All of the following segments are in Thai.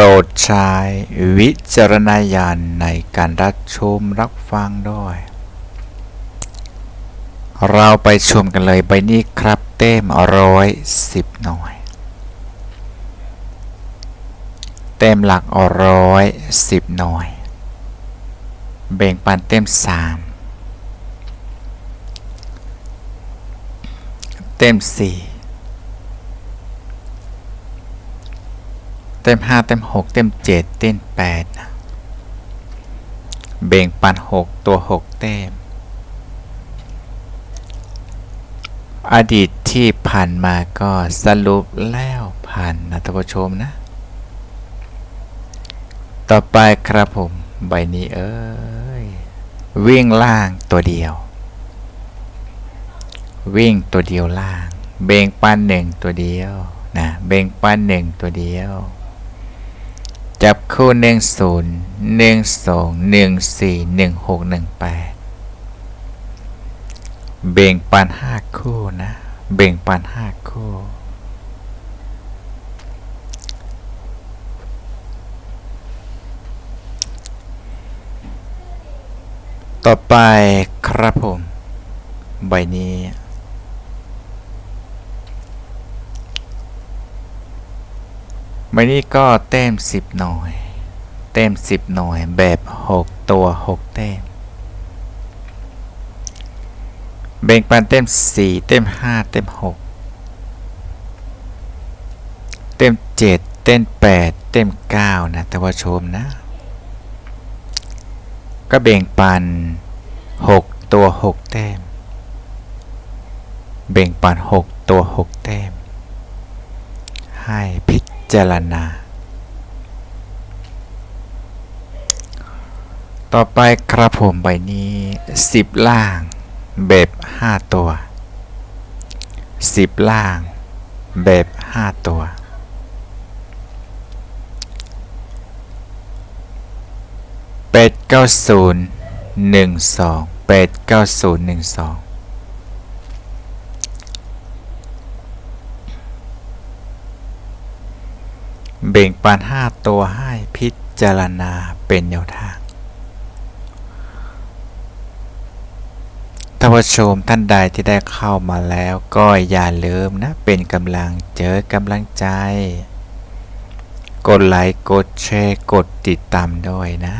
รดใช้วิจารณญาณในการรับชมรับฟังด้วย เราไปชมกันเลยใบนี้ครับเต้มร้อยสิบหน่วยเต็มหลักร้อยสิบหน่วยเบ่งปันเต็มสามเต็มสี่ เต็มห้าเต็มหกเต็มเจ็ดเต็มแปดเบ่งปันหกตัวหกเต็ม อดีตที่ผ่านมาก็สรุปแล้วผ่านนะท่านผู้ชมนะ ต่อไปครับผม ใบนี้เอ้ย วิ่งล่างตัวเดียว วิ่งตัวเดียวล่าง เบ่งปันหนึ่งตัวเดียวนะเบ่งปันหนึ่งตัวเดียว จับคู่หนึ่งศูนย์หนึ่งสองหนึ่งสี่หนึ่งหกหนึ่งแปดเบ่งปันห้าคู่นะ เบ่งปันห้าคู่ต่อไปครับผม ใบนี้ ใบนี้ก็เต็มสิบหน่วยเต็มสิบหน่วยแบบหกตัวหกเต็มเบ่งปันเต็มสี่เต็มห้าเต็มหกเต็มเจ็ดเต็มแปดเต็มเก้านะแต่ว่าชมนะ ก็เบ่งปันหกตัวหกแต้มเบ่งปันหกตัวหกแต้ม ให้พิ จารณา ต่อไปครับผมใบนี้ 10 ล่างแบบ 5 ตัว 10 ล่างแบบ 5 ตัวแปดเก้าศูนย์หนึ่งสองแปดเก้าศูนย์หนึ่งสอง เบ่งปันห้าตัวให้พิจารณาเป็นแนวทางท่านผู้ชมท่านใดที่ได้เข้ามาแล้วก็อย่าลืมนะ เป็นกำลังเจอกำลังใจ กดไลค์กดแชร์กดติดตามด้วยนะ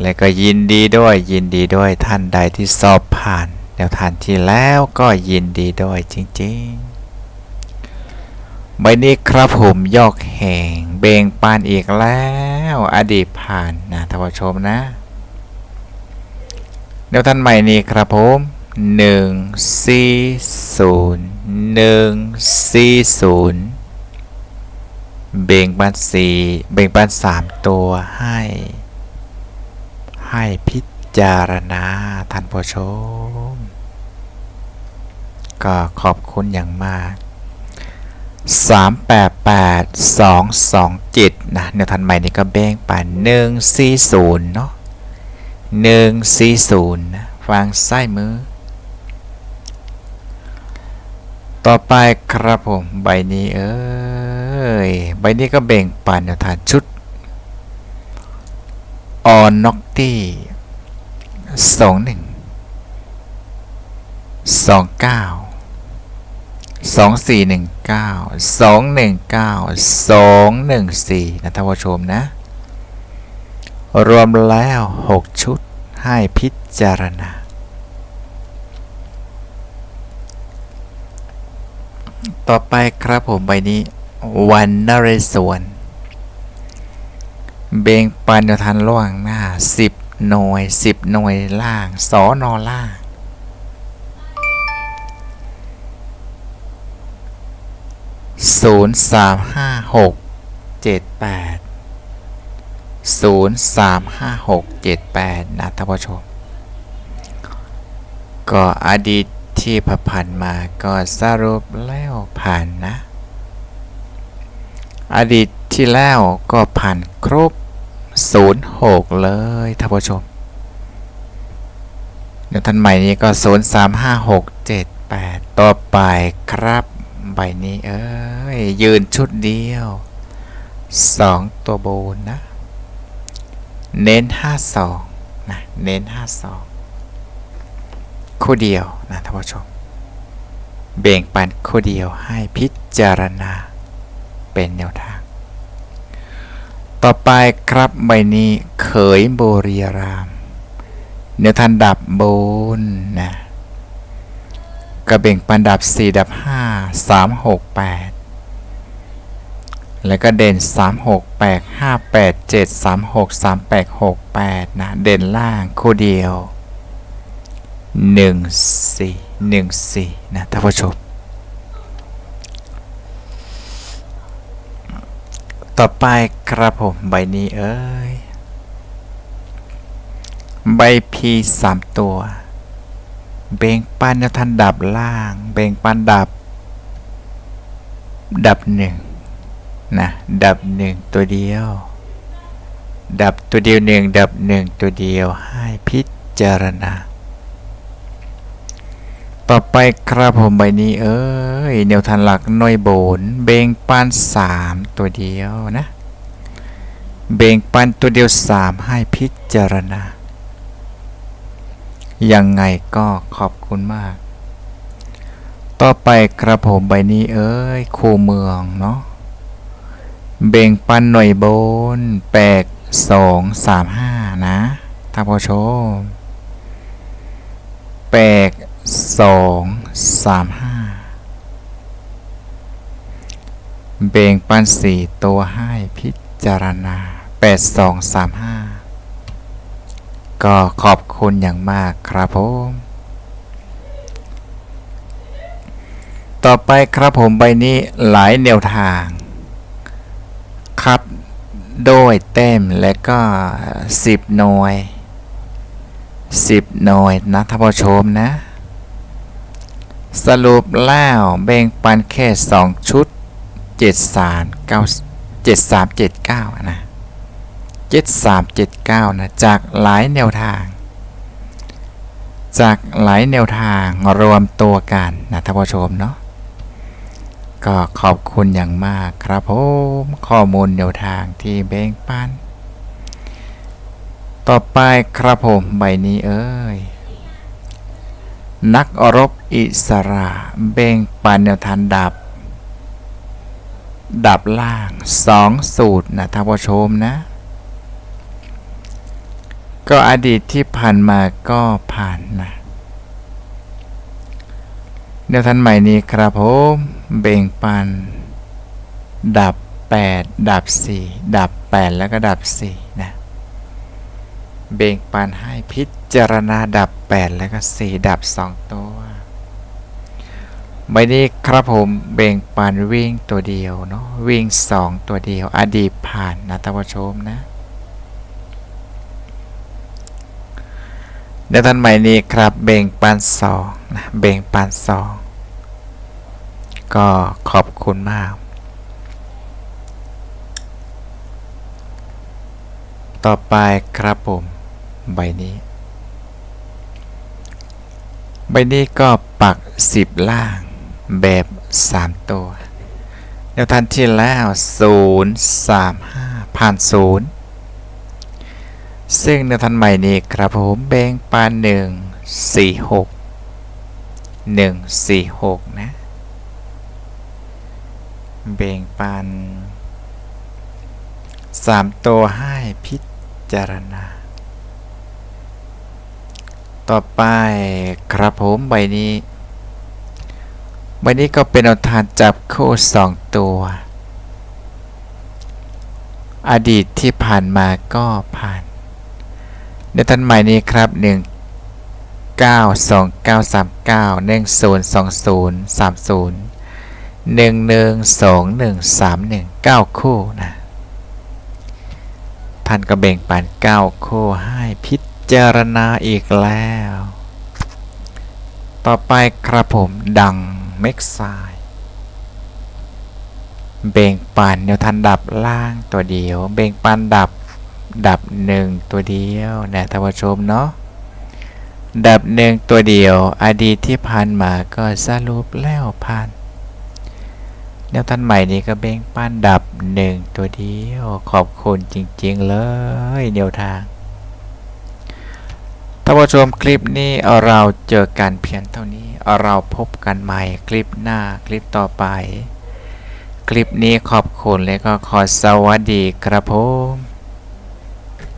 และก็ยินดีด้วยยินดีด้วยท่านใดที่สอบผ่าน แนวทางที่แล้วก็ยินดีด้วยจริง ๆ ใบนี้ครับผมยอกแห่งเบงปานอีกแล้วอดีตผ่านนะท่านผู้ชมนะแนวท่านใหม่นี้ครับผมหนึ่งสี่ศูนย์หนึ่งสี่ศูนย์เบ่งปันสี่เบ่งปันสามตัวให้ ให้พิจารณาท่านผู้ชม ก็ขอบคุณอย่างมาก 388 227นะแนวทันใหม่นี้ก็แบ่งปัน140เนาะ140นะฟังซ้ายมือ ต่อไปครับผม ใบนี้เอ้ย ใบนี้ก็แบ่งปันแนวทางชุดออนน็อกตี้สองหนึ่งสองเก้า สองสี่หนึ่งเก้าสองหนึ่งเก้าสองหนึ่งสี่นะท่านผู้ชมนะ รวมแล้วหกชุดให้พิจารณา ต่อไปครับผมใบนี้ วันนเรศวรเบงปันแนวทันล่วงหน้าสิบหน่วยสิบหน่วยล่างสอนอล่าง ศูนย์สามห้าหกเจ็ดแปด035678นะท่านผู้ชม ก็อดีตที่ผ่านมาก็สรุปแล้วผ่านนะ อดีตที่แล้วก็ผ่านครบ 06 เลยท่านผู้ชมเดี๋ยวท่านใหม่นี้ก็ 035678 ต่อไปครับ ใบนี้ เอ้ย ยืนชุดเดียว2ตัวโบนนะ เน้น52นะเน้น52คู่เดียวนะท่านผู้ชมเบ่งปันคู่เดียวให้พิจารณาเป็นแนวทาง ต่อไปครับใบนี้เขยโบรีราม เนื้อทันดับบนนะ กระเบ่งปันดับ 4 ดับ 5 3 6 8 แล้วก็เด่น 3 6 8 5 8 7 3 6 3 8 6 8 นะ เด่นล่างคู่เดียว 1 4 1 4 นะท่านผู้ชม ต่อไปครับผมใบนี้เอ้ย ใบพีสามตัว เบ่งปันจะทันดับล่าง เบ่งปันดับ ดับหนึ่งนะดับหนึ่งตัวเดียว ดับตัวเดียวหนึ่งดับหนึ่งตัวเดียวให้พิจารณา ต่อไปครับผมใบนี้เอ้ยแนวทันหลักน่วยโบน เบ่งปันสามตัวเดียวนะ เบ่งปันตัวเดียวสามให้พิจารณา ยังไงก็ขอบคุณมาก ต่อไปครับผมใบนี้เอ้ยคูเมืองเนาะเบ่งปันหน่วยบนแปดสองสามห้านะท่านผู้ชมแปดสองสามห้าเบ่งปันสี่ตัวให้พิจารณาแปดสองสามห้า ก็ขอบคุณอย่างมากครับผม ต่อไปครับผมใบนี้หลายแนวทาง ครับ โดยเต็มและก็ 10 หน่วย 10 หน่วยนะท่านผู้ชมนะ สรุปแล้วแบ่งปันแค่ 2 ชุด 73 9 7379 นะ 7379 นะ จากหลายแนวทาง จากหลายแนวทางรวมตัวกันนะท่านผู้ชมเนาะก็ขอบคุณอย่างมากครับผมข้อมูลแนวทางที่แบ่งปัน ต่อไปครับผมใบนี้เอ้ย นักรบอิสระแบ่งปันแนวทางดับ ดับล่าง 2 สูตรนะท่านผู้ชมนะ ก็อดีตที่ผ่านมาก็ผ่านนะแนวทันใหม่นี้ครับผมเบ่งปัน ดับ 8 ดับ 4 ดับ 8 แล้วก็ดับ4นะเบ่งปันให้พิจารณาดับ 8 แล้วก็ 4 ดับ 2 ตัวใบนี้ครับผมเบ่งปันวิ่งตัวเดียวเนาะวิ่ง 2 ตัวเดียว อดีตผ่านนะท่านผู้ชมนะ ในท่านใหม่นี้ครับเบ่งปันสองนะเบ่งปันสองก็ขอบคุณมาก ต่อไปครับผมใบนี้ ใบนี้ก็ปัก 10 ล่างแบบ 3 ตัวแนวทันที่แล้ว 0 3 5 ผ่าน 0 ซึ่งแนวทันใหม่นี้ครับผมแบ่งปาน1 4 6 1 4 6นะ แบ่งปัน3ตัวให้พิจารณา ต่อไปครับผมใบนี้ ใบนี้ก็เป็นอาทานจับคู่2ตัว อดีตที่ผ่านมาก็ผ่าน ในทันใหม่นี้ครับ 1 9 2 9 3 9 1 0 2 0 3 0 1 1 2 1 3 1 9 คู่นะท่านก็แบ่งปันเก้าโคให้พิจารณาอีกแล้ว ต่อไปครับผมดังเม็กซด์เบ่งปันแนวทันดับล่างตัวเดียว เบ่งปันดับ ดับหนึ่งตัวเดียวนะท่านผู้ชมเนาะดับหนึ่งตัวเดียว อดีตที่ผ่านมาก็สรุปแล้วผ่านแนวทันใหม่นี้ก็เบ่งปั้นดับหนึ่งตัวเดียว ขอบคุณจริง ๆ เลยแนวทางท่านผู้ชมคลิปนี้เราเจอกันเพียงเท่านี้ เราพบกันใหม่คลิปหน้าคลิปต่อไป คลิปนี้ขอบคุณและก็ขอสวัสดีครับผม